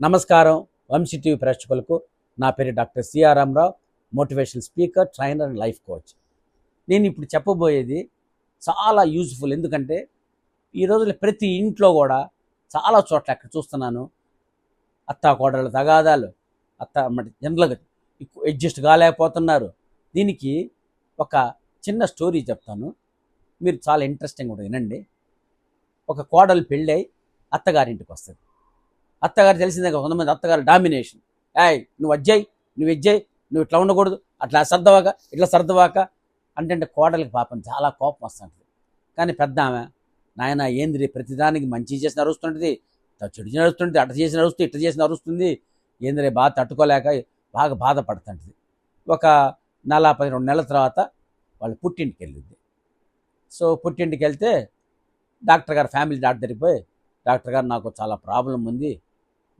నమస్కారం. వంశీ టీవీ ప్రేక్షకులకు నా పేరు doctor CR Ramarao motivational speaker trainer and life coach. నేను ఇప్పుడు చెప్పబోయేది చాలా యూజ్ఫుల్ ఎందుకంటే ఈ రోజుల్లో ప్రతి ఇంట్లో కూడా చాలా చోట్ల అక్కడ చూస్తున్నాను. అత్త కోడళ్ళ తగాదాలు అత్త మరి జనరల్గా అడ్జస్ట్ కాలేకపోతున్నారు. దీనికి ఒక చిన్న స్టోరీ చెప్తాను. మీరు చాలా ఇంట్రెస్టింగ్ కూడా వినండి. ఒక కోడలు పెళ్ళై అత్తగారింటికి వస్తుంది. అత్తగారు తెలిసిందే కదా, కొంతమంది అత్తగారు డామినేషన్ ఏయ్ నువ్వు అజ్జాయి నువ్వు ఇజ్జాయి నువ్వు ఇట్లా ఉండకూడదు అట్లా సర్దవాక ఇట్లా సర్దవాక అంటే కోడలికి పాపం చాలా కోపం వస్తుంటుంది. కానీ పెద్ద ఆమె నాయన ఏంది ప్రతిదానికి మంచి చేసి నరుస్తుంటుంది చెడు చేసి నరుస్తుంది అట్ట చేసి నరుస్తుంది ఇట్ట చేసి నరుస్తుంది ఏందిరే బాధ తట్టుకోలేక బాగా బాధపడుతుంటుంది. ఒక నెల పది రెండు నెలల తర్వాత వాళ్ళు పుట్టింటికి వెళ్ళింది. సో పుట్టింటికి వెళ్తే డాక్టర్ గారు ఫ్యామిలీ డాక్టర్ దగ్గరికి పోయి డాక్టర్ గారు నాకు చాలా ప్రాబ్లం ఉంది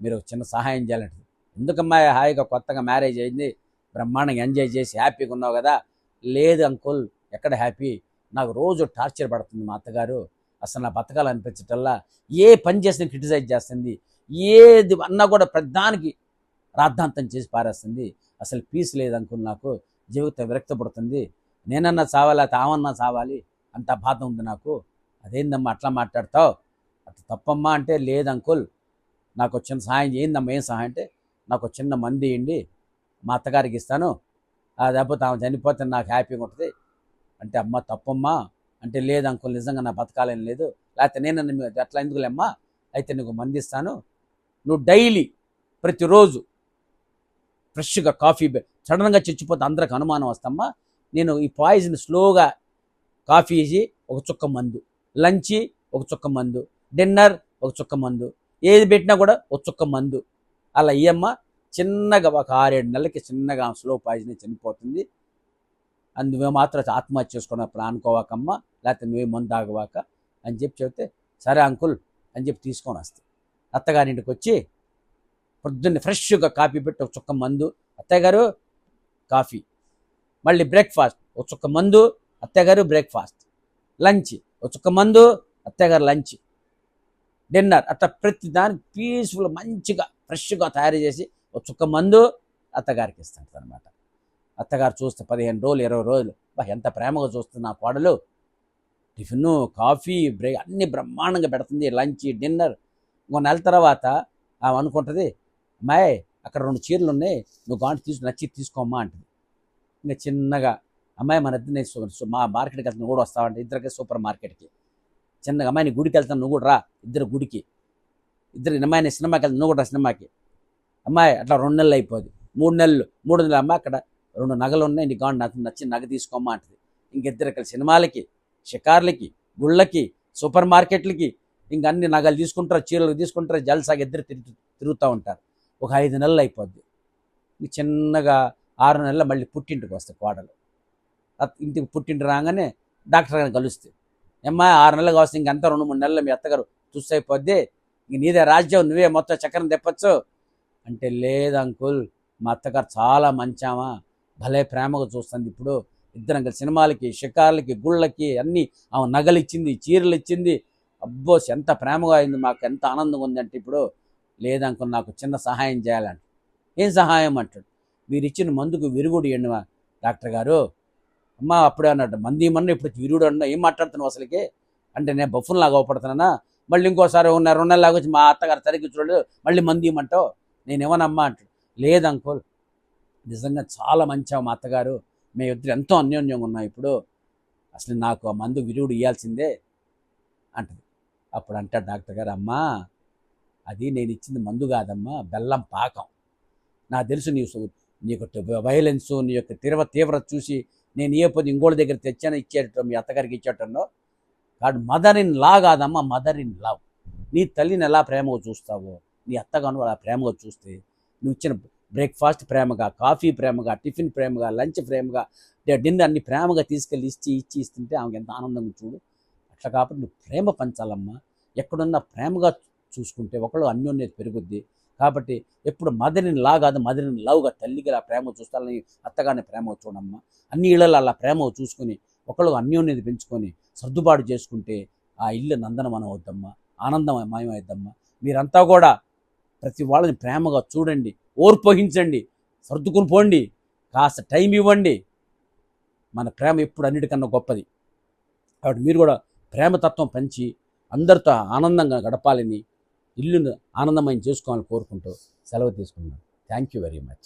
మీరు ఒక చిన్న సహాయం చేయాలంటే. ఎందుకమ్మా హాయిగా కొత్తగా మ్యారేజ్ అయింది బ్రహ్మాండంగా ఎంజాయ్ చేసి హ్యాపీగా ఉన్నావు కదా. లేదు అంకుల్ ఎక్కడ హ్యాపీ? నాకు రోజు టార్చర్ పడుతుంది మా అత్తగారు. అసలు నా బతకాలనిపించటల్లా ఏ పని చేసినా క్రిటిసైజ్ చేస్తుంది. ఏది అన్నా కూడా ప్రధానికి రాద్ధాంతం చేసి పారేస్తుంది. అసలు పీస్ లేదు అంకుల్ నాకు. జీవితం విరక్తపడుతుంది. నేనన్నా చావాలి తామన్నా చావాలి అంత బాధ ఉంది నాకు. అదేందమ్మా అట్లా మాట్లాడతావు? అట్లా తప్పమ్మా అంటే లేదు అంకుల్. నాకు చిన్న సహాయం చేయిందమ్మా ఏం సహాయం అంటే నాకు చిన్న మంది ఇవ్వండి మా అత్తగారికి ఇస్తాను ఆ లేకపోతే ఆమె చనిపోతే నాకు హ్యాపీగా ఉంటుంది. అంటే అమ్మ తప్పమ్మా. అంటే లేదు అంకుల్ నిజంగా నా బతకాలని లేదు. లేకపోతే నేను మీ- అట్లా ఎందుకులేమ్మా? అయితే నీకు మంది ఇస్తాను. నువ్వు డైలీ ప్రతిరోజు ఫ్రెష్గా కాఫీ సడన్గా చచ్చిపోతే అందరికి అనుమానం వస్తమ్మా. నేను ఈ పాయిజన్ స్లోగా కాఫీ ఇచ్చి ఒక చుక్క మందు లంచ్ ఒక చుక్క మందు డిన్నర్ ఒక చుక్క మందు ఏది పెట్టినా కూడా ఒక చుక్క మందు. అలా ఇయ్యమ్మ చిన్నగా ఒక ఆరేడు నెలలకి చిన్నగా స్లో పాయిజన్ చనిపోతుంది. అందు నువ్వే మాత్రం ఆత్మహత్య చేసుకున్నప్పుడు అనుకోవాకమ్మా లేకపోతే నువ్వే మందు తాగవాక అని చెప్పి చెబితే సరే అంకుల్ అని చెప్పి తీసుకొని వస్తే. అత్తగారింటికి వచ్చి పొద్దున్నే ఫ్రెష్గా కాఫీ పెట్టి ఒక చుక్క మందు అత్తయ్యగారు కాఫీ. మళ్ళీ బ్రేక్ఫాస్ట్ ఒక చుక్క మందు అత్తయ్యగారు బ్రేక్ఫాస్ట్. లంచ్ ఒక చుక్క మందు అత్తయ్యగారు లంచ్. డిన్నర్ అట్లా ప్రతి దానికి పీస్ఫుల్ మంచిగా ఫ్రెష్గా తయారు చేసి ఒక చుక్క మందు అత్తగారికి ఇస్తాడు అనమాట అత్తగారు చూస్తే పదిహేను రోజులు ఇరవై రోజులు బా ఎంత ప్రేమగా చూస్తుంది నా కోడలు. టిఫిన్ కాఫీ బ్రేక్ అన్ని బ్రహ్మాండంగా పెడుతుంది. Lunch dinner. ఇంకో నెల తర్వాత ఆమె అనుకుంటుంది అమ్మాయి అక్కడ రెండు చీరలు ఉన్నాయి. నువ్వు గాంటి తీసు నచ్చి తీసుకోమ్మా అంటుంది. ఇంకా చిన్నగా అమ్మాయి మన ఇద్దరు నేను మా మార్కెట్కి వెళ్తాను నువ్వు కూడా వస్తావంటే ఇద్దరికి సూపర్ మార్కెట్కి. చిన్నగా అమ్మాయి నీ గుడికి వెళ్తాను నువ్వు కూడా రా. ఇద్దరు గుడికి. ఇద్దరు నిమ్మాయిన సినిమాకి వెళ్తాను నువ్వు కూడా సినిమాకి. అమ్మాయి అట్లా రెండు నెలలు అయిపోద్ది మూడు నెలలు మూడు నెలలు అమ్మాయి అక్కడ రెండు నగలు ఉన్నాయి నీకు కావాలి నాకు నచ్చిన నగ తీసుకోమ్మా అంటది. ఇంకిద్దరు ఇక్కడ సినిమాలకి షికార్లకి గుళ్ళకి సూపర్ మార్కెట్లకి ఇంక అన్ని నగలు తీసుకుంటారు చీరలు తీసుకుంటారు జల్సాగా ఇద్దరు తిరుగు తిరుగుతూ ఉంటారు. ఒక ఐదు నెలలు అయిపోద్ది. ఇంక చిన్నగా ఆరు నెలలు మళ్ళీ పుట్టింటికి వస్తాయి కోడలు. ఇంటికి పుట్టింటి రాగానే డాక్టర్ గారిని కలుస్తే అమ్మాయి ఆరు నెలలకు వస్తే ఇంకంతా రెండు మూడు నెలలు మీ అత్తగారు తుస్సైపోద్ది. ఇంక నీదే రాజ్యం నువ్వే మొత్తం చక్రం తెప్పచ్చు. అంటే లేదు అంకుల్ మా అత్తగారు చాలా మంచామా. భలే ప్రేమగా చూస్తుంది ఇప్పుడు. ఇద్దరం కలిసి సినిమాలకి షికార్లకి గుళ్ళకి అన్నీ ఆమె నగలు ఇచ్చింది చీరలు ఇచ్చింది అబ్బో ఎంత ప్రేమగా అయింది మాకు ఎంత ఆనందంగా ఉందంటే ఇప్పుడు. లేదంకుల్ నాకు చిన్న సహాయం చేయాలంట. ఏం సహాయం అంటాడు? మీరు ఇచ్చిన మందుకు విరుగుడు ఎండువా డాక్టర్ గారు. అమ్మ అప్పుడే అన్నాడు. మంది మన్న ఇప్పుడు విరుగుడు అన్నా ఏం మాట్లాడుతున్నావు అసలుకి? అంటే నేను బఫున్లాగా అవపడుతున్నానా? మళ్ళీ ఇంకోసారి ఉన్న రెండు లాగా వచ్చి మా అత్తగారు సరిగ్గా చూడలేదు. మళ్ళీ మంది ఇమ్మంటావు నేను ఇవ్వనమ్మా అంటాడు. లేదు అంకుల్ నిజంగా చాలా మంచిగా మా అత్తగారు. మేము ఇద్దరు ఎంతో అన్యోన్యంగా ఉన్నాం ఇప్పుడు. అసలు నాకు ఆ మందు విరుగుడు ఇవ్వాల్సిందే అంటది. అప్పుడు అంటాడు డాక్టర్ గారు అమ్మా అది నేను ఇచ్చింది మందు కాదమ్మా బెల్లం పాకం. నాకు తెలుసు నీ నీ నీకు వైలెన్స్ నీ యొక్క తీవ్ర తీవ్రత చూసి నేను ఏ పొద్దు ఇంకోటి దగ్గర తెచ్చాను ఇచ్చేటో మీ అత్తగారికి ఇచ్చేటో కాదు మదర్ ఇన్ లా కాదమ్మా మదర్ ఇన్ లవ్. నీ తల్లిని ఎలా ప్రేమగా చూస్తావో నీ అత్తగాను అలా ప్రేమగా చూస్తే నువ్వు ఇచ్చిన బ్రేక్ఫాస్ట్ ప్రేమగా కాఫీ ప్రేమగా టిఫిన్ ప్రేమగా లంచ్ ప్రేమగా డిన్నర్ని అన్ని ప్రేమగా తీసుకెళ్ళి ఇచ్చి ఇచ్చి ఇస్తుంటే ఆమెకి ఎంత ఆనందంగా చూడు. అట్లా కాబట్టి నువ్వు ప్రేమ పంచాలమ్మా. ఎక్కడున్నా ప్రేమగా చూసుకుంటే ఒకళ్ళు అన్యోన్యత పెరుగుద్ది. కాబట్టి ఎప్పుడు మదరిని లా కాదు మదరిని లవ్గా తల్లికి అలా ప్రేమ చూస్తాలని అత్తగానే ప్రేమ చూడమ్మా. అన్ని ఇళ్ళలో అలా ప్రేమ చూసుకొని ఒకళ్ళు అన్యోన్యత పెంచుకొని సర్దుబాటు చేసుకుంటే ఆ ఇల్లు నందనమనం అవుద్దమ్మా ఆనందమయం అవుద్దమ్మా మీరంతా కూడా ప్రతి వాళ్ళని ప్రేమగా చూడండి ఓర్పహించండి సర్దుకుని పోండి కాస్త టైం ఇవ్వండి. మన ప్రేమ ఎప్పుడు అన్నిటికన్నా గొప్పది. కాబట్టి మీరు కూడా ప్రేమతత్వం పెంచి అందరితో ఆనందంగా గడపాలని ఇల్లును ఆనందమయం చేసుకోవాలని కోరుకుంటూ సెలవు తీసుకున్నాను థ్యాంక్ యూ వెరీ మచ్